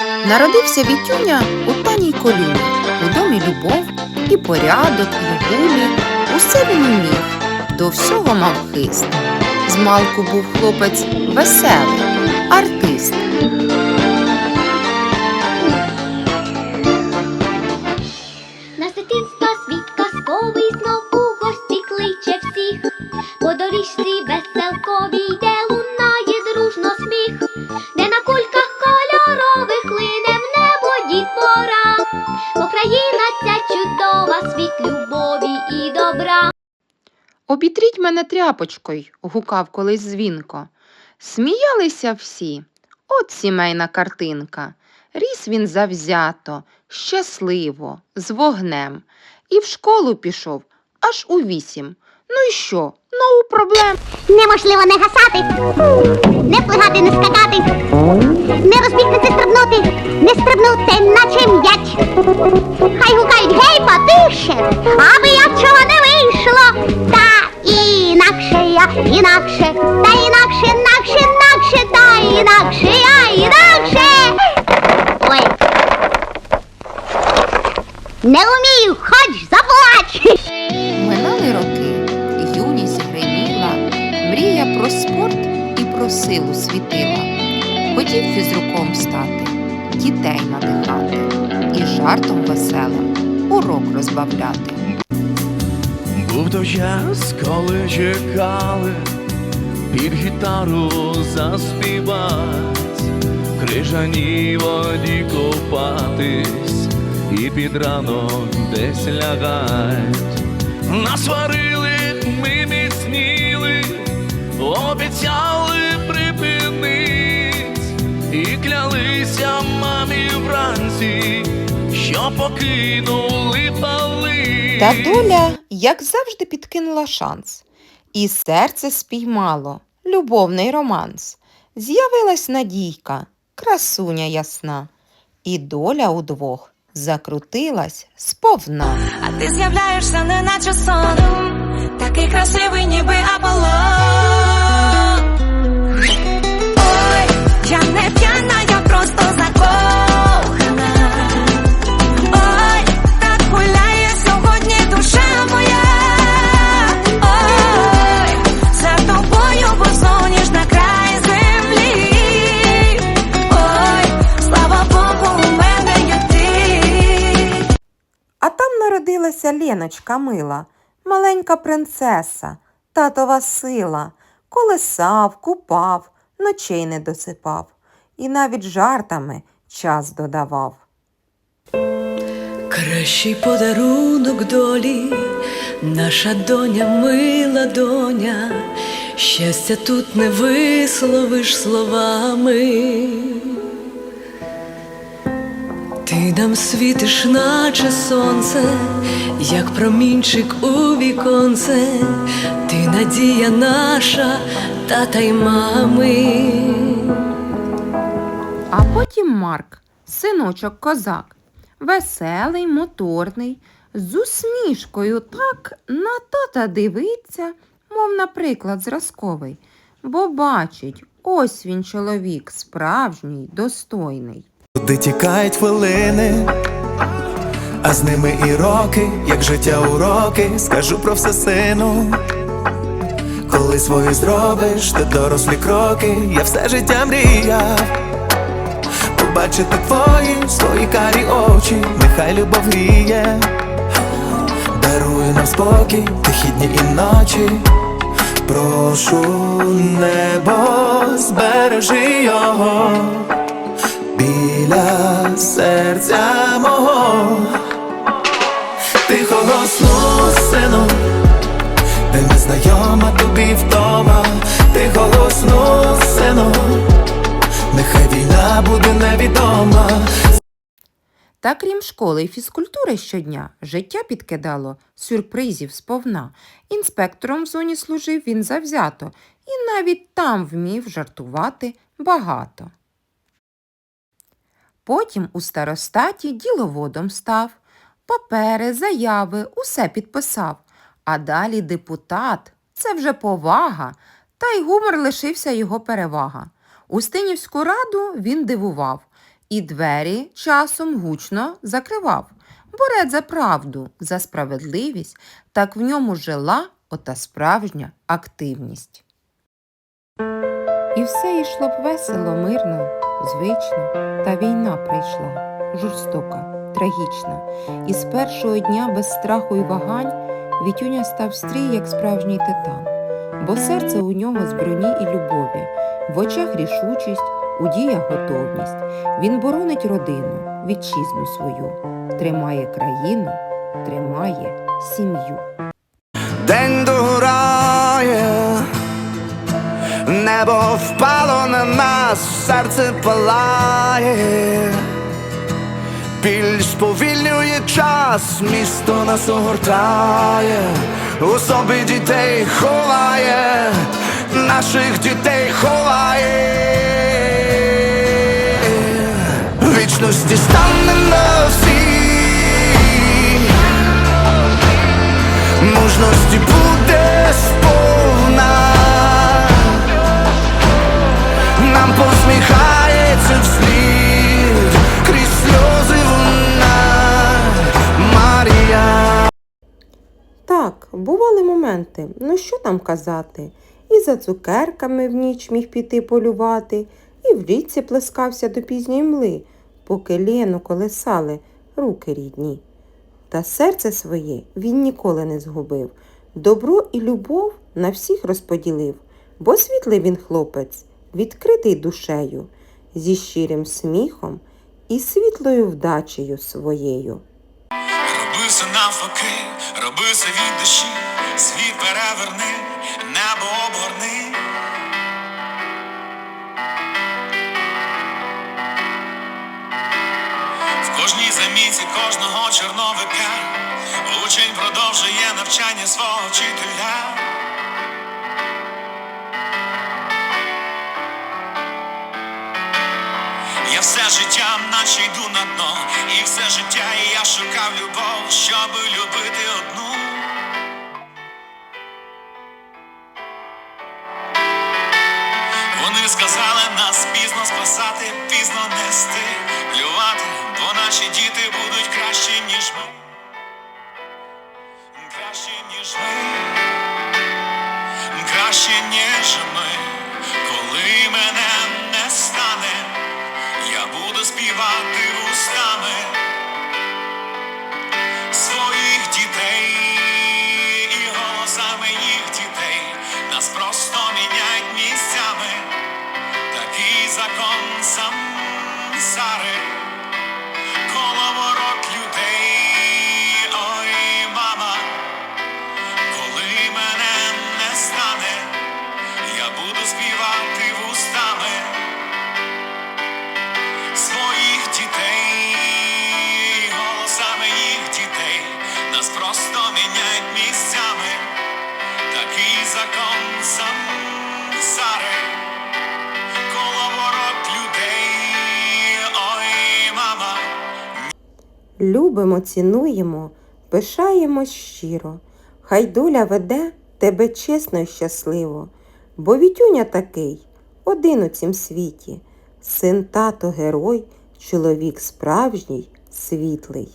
Народився Вітюня у таній колюні, у домі любов і порядок, і гулі. Усе він умів, до всього мав хист. Змалку був хлопець веселий, Обітріть мене тряпочкою, гукав колись дзвінко. Сміялися всі. От сімейна картинка. Ріс він завзято, щасливо, з вогнем. І в школу пішов аж у вісім. Ну і що? No проблем. Неможливо не гасати, не плигати, не скакати, не розбігти, не стрибнути, не стрибнути, наче м'яч. Хай гукають гей, потише, аби інакше та інакше, інакше, інакше, та інакше я, інакше. Ой. Не вмію, хоч заплач. Минали роки, юність гриміла, мрія про спорт і про силу світила. Хотів фізруком стати, дітей надихати і жартом веселим урок розбавляти. Той час, коли чекали під гітару заспівать, в крижаній воді копатись і під ранок десь лягать. Насварили, ми міцніли, обіцяли припинить і клялися мамі вранці, що покинули палить. Та доля, як завжди, підкинула шанс, і серце спіймало любовний романс. З'явилась надійка, красуня ясна, і доля удвох закрутилась сповна. А ти з'являєшся неначе сон, такий красивий, ніби Аполлон. Народилася Леночка мила, маленька принцеса, татова сила, колесав, купав, ночей не досипав і навіть жартами час додавав. Кращий подарунок долі, наша доня, мила доня, щастя тут не висловиш словами. Ти нам світиш, наче сонце, як промінчик у віконце, ти надія наша, тата й мами. А потім Марк, синочок козак, веселий, моторний, з усмішкою так на тата дивиться, мов, наприклад, зразковий, бо бачить, ось він чоловік справжній, достойний. Куди тікають хвилини, а з ними і роки, як життя уроки, скажу про все сину. Коли свої зробиш, ти дорослі кроки, я все життя мріяв. Побачити твої свої карі очі, нехай любов гріє, дарує нам спокій, тихі дні і ночі. Прошу небо, збережи його біля серця мого, тихого сну, сину, де незнайома тобі вдома, тихого сну, сину, нехай війна буде невідома. Та крім школи і фізкультури щодня, життя підкидало сюрпризів сповна. Інспектором в зоні служив він завзято і навіть там вмів жартувати багато. Потім у старостаті діловодом став, папери, заяви, усе підписав. А далі депутат це вже повага, та й гумор лишився його перевага. Устинівську раду він дивував. і двері часом гучно закривав. Борет за правду, за справедливість, так в ньому жила ота справжня активність. І все йшло б весело, мирно, звично, та війна прийшла, жорстока, трагічна. І з першого дня без страху і вагань Вітюня став стрій, як справжній титан, бо серце у нього з і любові, в очах рішучість, у діях готовність. Він боронить родину, вітчизну свою, тримає країну, тримає сім'ю. День догорає, небо впало на нас, серце палає, біль сповільнює час, місто нас огортає, у собі дітей ховає, наших дітей ховає. Вічності стане на всі. Мужності буде сповна посміхається вслід Так, бували моменти, ну що там казати. І за цукерками в ніч міг піти полювати, і в річці плескався до пізньої мли, поки Лену колесали руки рідні. Та серце своє він ніколи не згубив. Добро і любов на всіх розподілив, бо світлий він хлопець, відкритий душею, зі щирим сміхом і світлою вдачею своєю. Робися навпаки, робися від душі, світ переверни, небо обгорни. В кожній заміці кожного чорновика учень продовжує навчання свого вчителя. Я все життя наче йду на дно, і все життя я шукав любов, щоб любити одну. Вони сказали нас пізно спасати, пізно нести, плювати, бо наші діти будуть кращі, ніж ми. Кращі, ніж ми. Краще, ніж ми, коли мене Любимо, цінуємо, пишаємо щиро. Хай доля веде тебе чесно і щасливо, бо Вітюня такий, один у цім світі, син тато герой, чоловік справжній, світлий.